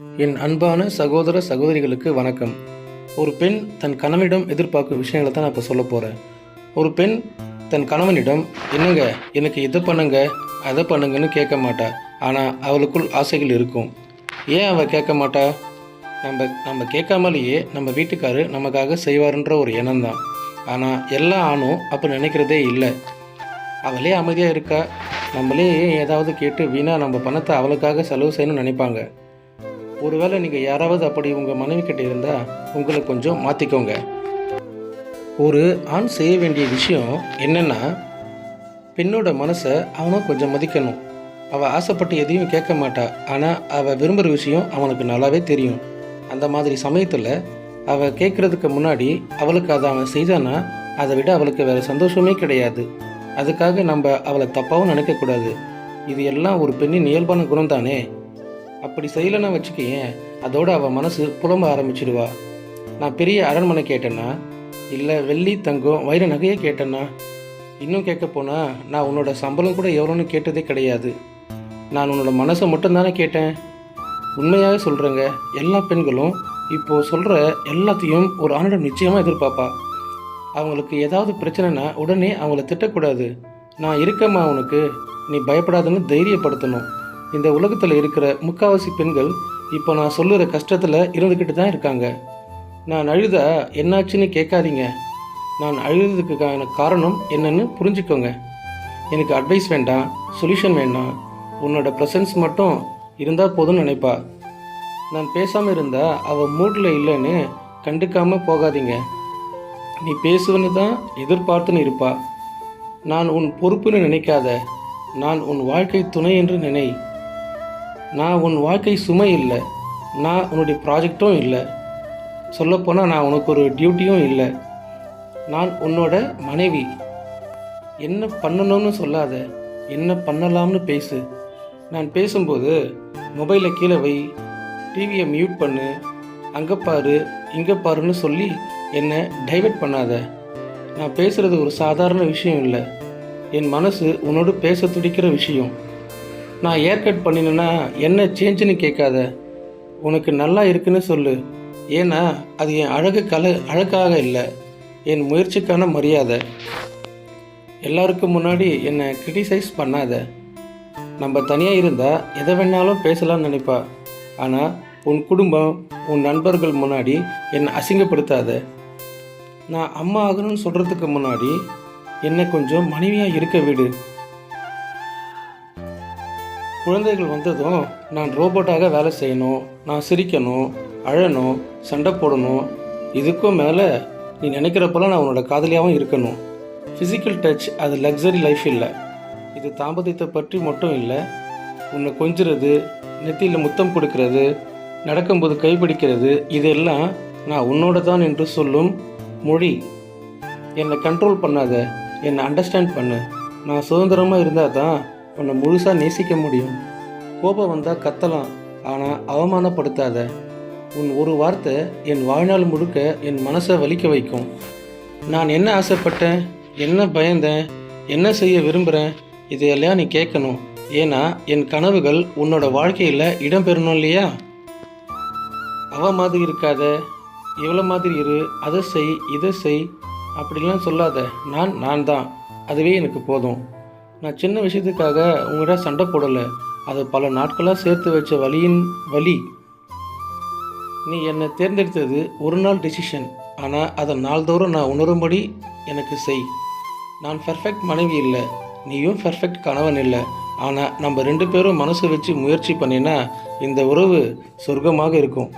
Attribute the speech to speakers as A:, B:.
A: என் அன்பான சகோதர சகோதரிகளுக்கு வணக்கம். ஒரு பெண் தன் கணவனிடம் எதிர்பார்க்கும் விஷயங்களை தான் நான் இப்போ சொல்ல போகிறேன் ஒரு பெண் தன் கணவனிடம் என்னங்க எனக்கு இதை பண்ணுங்க அதை பண்ணுங்கன்னு கேட்க மாட்டா. ஆனால் அவளுக்குள் ஆசைகள் இருக்கும். ஏன் அவள் கேட்க மாட்டா? நம்ம நம்ம கேட்காமலேயே நம்ம வீட்டுக்காரு நமக்காக செய்வாருன்ற ஒரு எண்ணம் தான். ஆனால் எல்லா ஆணும் அப்போ நினைக்கிறதே இல்லை. அவளே அமைதியாக இருக்கா? நம்மளே ஏதாவது கேட்டு வீணாக நம்ம பணத்தை அவளுக்காக செலவு செய்யணும்னு நினைப்பாங்க. ஒருவேளை நீங்கள் யாராவது அப்படி உங்கள் மனைவி கிட்ட இருந்தால் உங்களை கொஞ்சம் மாற்றிக்கோங்க ஒரு ஆண் செய்ய வேண்டிய விஷயம் என்னென்னா பெண்ணோட மனசை அவனும் கொஞ்சம் மதிக்கணும். அவள் ஆசைப்பட்டு எதையும் கேட்க மாட்டா. ஆனால் அவள் விரும்புகிற விஷயம் அவனுக்கு நல்லாவே தெரியும். அந்த மாதிரி சமயத்தில் அவள் கேட்குறதுக்கு முன்னாடி அவளுக்கு அதை அவன் செய்தானா அதை விட அவளுக்கு வேறு சந்தோஷமே கிடையாது. அதுக்காக நம்ம அவளை தப்பாகவும் நினைக்கக்கூடாது. இது எல்லாம் ஒரு பெண்ணின் இயல்பான குணம் தானே அப்படி செய்யலைன்னா வச்சுக்கேன் அதோடு அவள் மனசு புலம்ப ஆரம்பிச்சிடுவா. நான் பெரிய அரண்மனை கேட்டேன்னா இல்லை வெள்ளி தங்கம் வைர நகையை கேட்டேன்னா இன்னும் கேட்க போனால் நான் உன்னோட சம்பளம் கூட எவ்வளோன்னு கேட்டதே கிடையாது. நான் உன்னோட மனசை மட்டும்தானே கேட்டேன். உண்மையாகவே சொல்கிறேங்க எல்லா பெண்களும் இப்போது சொல்கிற எல்லாத்தையும் ஒரு ஆணிடம் நிச்சயமாக எதிர்பார்ப்பா. அவங்களுக்கு ஏதாவது பிரச்சனைனா உடனே அவங்கள திட்டக்கூடாது. நான் இருக்கேம்மா உனக்கு நீ பயப்படாதுன்னு தைரியப்படுத்தணும். இந்த உலகத்தில் இருக்கிற முக்காவாசி பெண்கள் இப்போ நான் சொல்லுற கஷ்டத்தில் இருந்துக்கிட்டு தான் இருக்காங்க. நான் அழுத என்னாச்சுன்னு கேட்காதீங்க. நான் அழுதுறதுக்கான காரணம் என்னன்னு புரிஞ்சுக்கோங்க. எனக்கு அட்வைஸ் வேண்டாம் சொல்யூஷன் வேண்டாம். உன்னோட ப்ரெசன்ஸ் மட்டும் இருந்தால் போதும்னு நினைப்பா. நான் பேசாமல் இருந்தால் அவள் மூட்டில் இல்லைன்னு கண்டுக்காமல் போகாதீங்க. நீ பேசுவன்னு தான் எதிர்பார்த்துன்னு இருப்பா. நான் உன் பொறுப்புன்னு நினைக்காத. நான் உன் வாழ்க்கை துணை என்று நினை. நான் உன் வாழ்க்கை சுமை இல்லை. நான் உன்னுடைய ப்ராஜெக்டும் இல்லை. சொல்லப்போனால் நான் உனக்கு ஒரு டியூட்டியும் இல்லை. நான் உன்னோட மனைவி. என்ன பண்ணணும்னு சொல்லாத. என்ன பண்ணலாம்னு பேசு. நான் பேசும்போது மொபைலை கீழே வை. டிவியை மியூட் பண்ணு. அங்கே பாரு இங்கே பாருன்னு சொல்லி என்னை டைவர்ட் பண்ணாத. நான் பேசுகிறது ஒரு சாதாரண விஷயம் இல்லை. என் மனசு உன்னோடு பேச துடிக்கிற விஷயம். நான் ஏர் கட் பண்ணினேன்னா என்ன சேஞ்சுன்னு கேட்காத. உனக்கு நல்லா இருக்குன்னு சொல்லு. ஏன்னா அது என் அழகு கல அழகாக இல்லை. என் முயற்சிக்கான மரியாதை. எல்லாருக்கும் முன்னாடி என்னை கிரிட்டிசைஸ் பண்ணாத. நம்ம தனியாக இருந்தால் எதை வேணாலும் பேசலாம்னு நினைப்பா. ஆனால் உன் குடும்பம் உன் நண்பர்கள் முன்னாடி என்னை அசிங்கப்படுத்தாத. நான் அம்மா ஆகணும்னு சொல்கிறதுக்கு முன்னாடி என்னை கொஞ்சம் மனைவியாக இருக்க விடு. குழந்தைகள் வந்ததும் நான் ரோபோட்டாக வேலை செய்யணும் நான் சிரிக்கணும் அழணும் சண்டை போடணும். இதுக்கும் மேலே நீ நினைக்கிறப்பெல்லாம் நான் உன்னோட காதலியாகவும் இருக்கணும். ஃபிசிக்கல் டச் அது லக்ஸரி லைஃப் இல்லை. இது தாம்பத்தியத்தை பற்றி மட்டும் இல்லை. உன்னை கொஞ்சுறது நெத்தியில் முத்தம் கொடுக்கறது நடக்கும்போது கைப்பிடிக்கிறது இதெல்லாம் நான் உன்னோட தான் என்று சொல்லும் மொழி. என்னை கண்ட்ரோல் பண்ணாத என்னை அண்டர்ஸ்டாண்ட் பண்ணு. நான் சுதந்திரமாக இருந்தால் தான் உன்னை முழுசாக நேசிக்க முடியும். கோபம் வந்தால் கத்தலாம் ஆனால் அவமானப்படுத்தாத. உன் ஒரு வார்த்தை என் வாழ்நாள் முழுக்க என் மனசை வலிக்க வைக்கும். நான் என்ன ஆசைப்பட்டேன் என்ன பயந்தேன் என்ன செய்ய விரும்புகிறேன் இதையெல்லாம் நீ கேட்கணும். ஏன்னா என் கனவுகள் உன்னோட வாழ்க்கையில் இடம்பெறணும் இல்லையா? அவ மாதிரி இருக்காத இவ்வளோ மாதிரி இரு அதை செய் இதை செய் அப்படிலாம் சொல்லாத. நான் நான் தான் அதுவே எனக்கு போதும். நான் சின்ன விஷயத்துக்காக உங்கள்கிட்ட சண்டை போடலை. அது பல நாட்களாக சேர்த்து வச்ச வழியின் வழி. நீ என்னை தேர்ந்தெடுத்தது ஒரு நாள் டெசிஷன் ஆனால் அதை நாள்தோறும் நான் உணரும்படி எனக்கு செய். நான் பெர்ஃபெக்ட் மனைவி இல்லை. நீயும் பெர்ஃபெக்ட் கணவன் இல்லை. ஆனால் நம்ம ரெண்டு பேரும் மனசு வச்சு முயற்சி பண்ணினா இந்த உறவு சொர்க்கமாக இருக்கும்.